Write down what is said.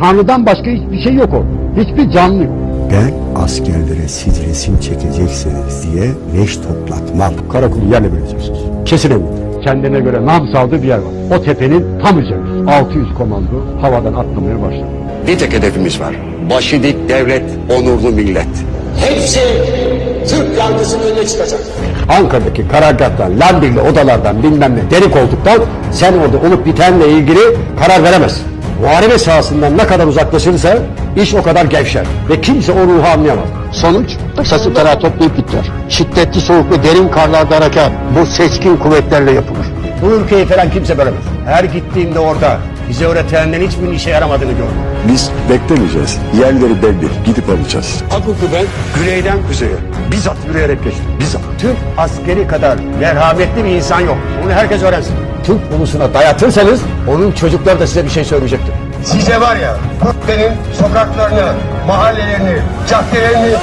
Tanrı'dan başka hiçbir şey yok o. Hiçbir canlı yok. Ben askerlere siz resim çekeceksiniz diye leş toplatmam. Karakolu yerle vereceksiniz. Kesin emin. Kendine göre nam saldığı bir yer var. O tepenin tam üzerinde. 600 komando havadan atlamaya başladı. Bir tek hedefimiz var. Başı dik devlet, onurlu millet. Hepsi Türk yargısının önüne çıkacak. Ankara'daki karargahtan, lambirli odalardan bilmem ne derik olduktan sen orada olup bitenle ilgili karar veremezsin. Muharebe sahasından ne kadar uzaklaşırsa iş o kadar gevşer ve kimse o ruhu anlayamaz. Sonuç sası tarağı toplayıp gittiler. Şiddetli soğuk ve derin karlarda harekat bu seçkin kuvvetlerle yapılır. Bu ülkeyi falan kimse bölemez. Her gittiğimde orada bize öğretenlerin hiçbirinin işe yaramadığını gördüm. Biz beklemeyeceğiz. Yerleri belli. Gidip alacağız. Halbuki ben güneyden kuzeye bizzat yürüyerek geçtim. Bizzat. Türk askeri kadar merhametli bir insan yok. Bunu herkes öğrensin. Türk ulusuna dayatırsanız onun çocukları da size bir şey söyleyecektir. Size var ya Kürtlerin sokaklarını, mahallelerini, caddelerini.